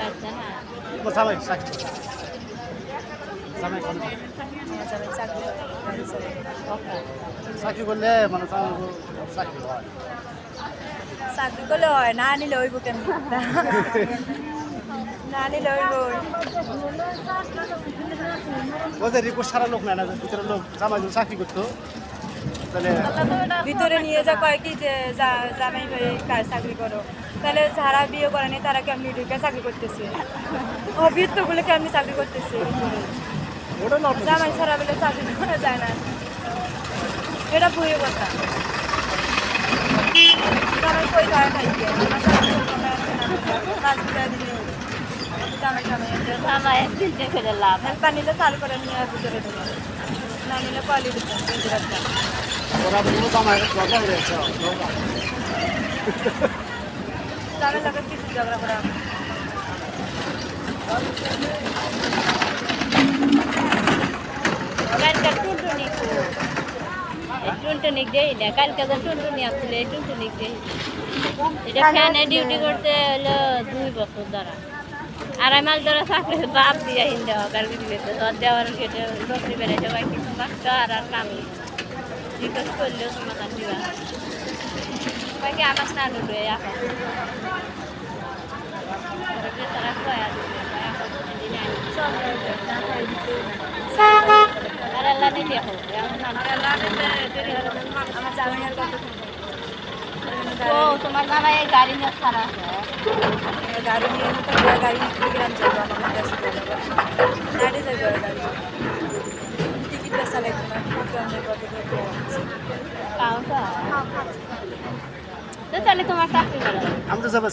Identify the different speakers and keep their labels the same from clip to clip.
Speaker 1: বাড়ছে না
Speaker 2: জামাই চাকরি। করলে মানে চাকরি হয়।
Speaker 3: চাকরি করলে হয় না নিলে হইব কেন না নিলে হইব।
Speaker 2: ওদের রিপোর্ট সারা লোক না যে ভিতরে লোক জামাই চাকরি করতো।
Speaker 3: ভিতরে নিয়ে যা কয় কি যে জামাই ভাই কাজ চাকরি করো? তাহলে যারা বিয়ে করেনি তারা কেমনি ঢুকে চাকরি করতেছে? অভিযুক্তগুলো কেমনি চাকরি করতেছে। ভিতরে? জামাই ছাড়া বলে চাকরি করা যায় না। এটা ভুয়ে কথা। জামাই কই ধরে খাইছে
Speaker 1: একদিন দেখে
Speaker 3: পানিটা চালু করে নিয়ে ভিতরে ঢুকে। না নিলে কলি দিতে
Speaker 2: ওরা বলব জামাই ঝগড়া হয়ে গেছে
Speaker 3: জামাই লোকের কিছু ঝগড়া করা
Speaker 1: কালকে টুনটুনি কো এই টুনটুনি দেই না কালকে তো টুনটুনি আসছিল এই টুনটুনি দেই এটা ফ্যানে ডিউটি করতে হলো দুই বছর ধরা আড়াই মাস ধরে চাকরি বাদ দিয়ে হিন্দে বিক্রি করতে ধর দেওয়ার কেটে বেড়াইতে পাই কিছু মাত্র আর আর কাম নেই রিকোয়েস্ট করলেও সমাধান দিবা না বাকি আমার না ঢুকে এখন তারা কয়া দিবে এখন দিনে আনি আর আল্লাহ নিতে হবে এমন না
Speaker 3: আমার জামাই আর কত
Speaker 1: ও তোমার জামাই এই গাড়ি নিয়ে ছাড়া
Speaker 3: গাড়ি নিয়ে এনে তো গাড়ি গ্রাম যাব আমার কাছে গাড়ি যাব গাড়ি টিকিট পেশা লাগবে না গ্রামের কত
Speaker 1: পাওটা তো তাহলে তোমার চাকরি করো।
Speaker 2: আমি তো যাবে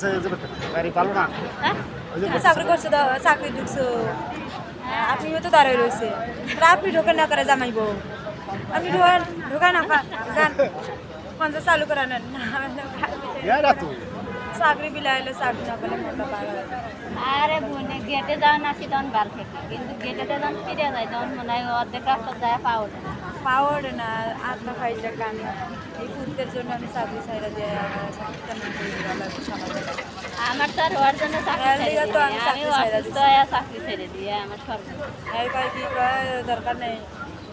Speaker 2: গাড়ি ভালো না।
Speaker 1: হ্যাঁ?
Speaker 2: ওই যে
Speaker 3: চাকরি করছ তো চাকরি ঢুকছো। আপনিও তো দাঁড়াই রয়েছে। আপনি ঢোকে না করে জামাইবো। আপনি ঢোকান ঢোকা না যান। পঞ্চাশ চালু করে
Speaker 2: তো
Speaker 3: চাকরি বিলাইলে চাকরি না পেলে
Speaker 1: আরে বোনে গেটে যাওয়া আসি তখন বার থেকে। কিন্তু গেটে যখন ফিরে যায় তখন মনে হয় অর্ধেক রাস্তা যায় পাও না।
Speaker 3: পাওয়ার না আত্মা ফাইজা কান। এই কুত্তের জন্য আমি চাকরি ছাইরা দিয়ে
Speaker 1: আমার তো আর ওর জন্য চাকরি
Speaker 3: চাকরি ছেড়ে
Speaker 1: দিয়ে আমার সর্ব
Speaker 3: এই কয় কি দরকার নেই।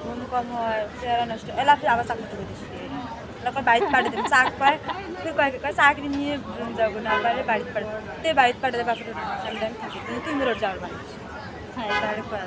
Speaker 3: ঘুম কম হয় চেহারা নষ্ট। এলা ফির আবার চাকরি করে দিচ্ছি এলাকার বাড়িতে দেবে। চাক পায় কয় চাকরি নিয়ে যাব না। পারলে বাড়িতে পাঠাবে তে বাড়িতে পাঠাতে বাপরে আমি থাকি। তুমি যাওয়ার বাড়ি।
Speaker 1: হ্যাঁ।
Speaker 3: ডাইরেক্ট করা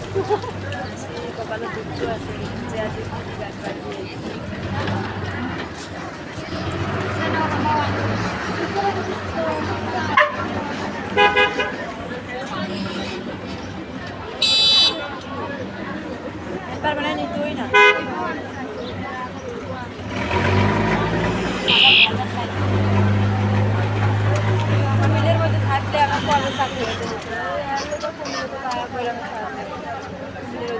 Speaker 3: কপালে দুঃখ আছে যে আছে একবার মানে নিতই না। আমার মিলের মধ্যে থাকলে আমার কলেজ চাকরি হতে যেত এত তো পনেরো তো টাকা করে আমি থাকতাম মিলের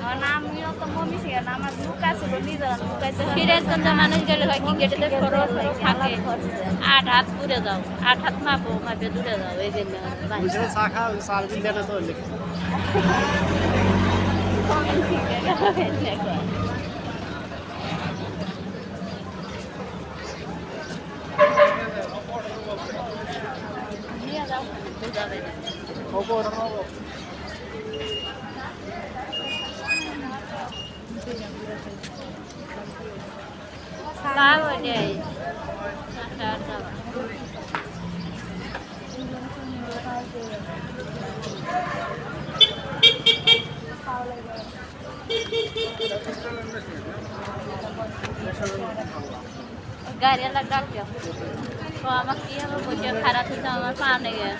Speaker 1: কই যায় না
Speaker 2: বেশি হয়
Speaker 1: আমিও তো মমি সিঙ্গে না আমার লুক আছে নিজের লুক আছে সিরাজগঞ্জ মানুষ গেলে হয় কি গেটে খরচ হয় থাকে। আট হাত দূরে যাও আট হাত মাপো মাপে দূরে যাও এই জন্য
Speaker 2: বুঝলে
Speaker 1: Gak ada yang ledak ya. Kalau dia, mau jual karat itu sama apa ya?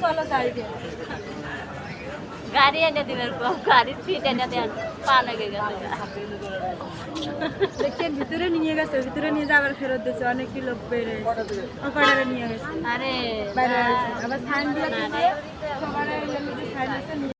Speaker 3: চলো
Speaker 1: গাড়ি এনে দিবেন গাড়ির সিট এনে দেন। পা লেগে গেছে।
Speaker 3: দেখেন ভিতরে নিয়ে গেছে ভিতরে নিয়ে যাবার ফেরত দিয়েছে অনেক লোক বেড়ে ওখানে নিয়ে গেছে।
Speaker 1: আরে
Speaker 3: আবার সাইন দিয়ে
Speaker 1: না
Speaker 3: দিয়েছে
Speaker 1: রে।
Speaker 3: সবার সাইন আছে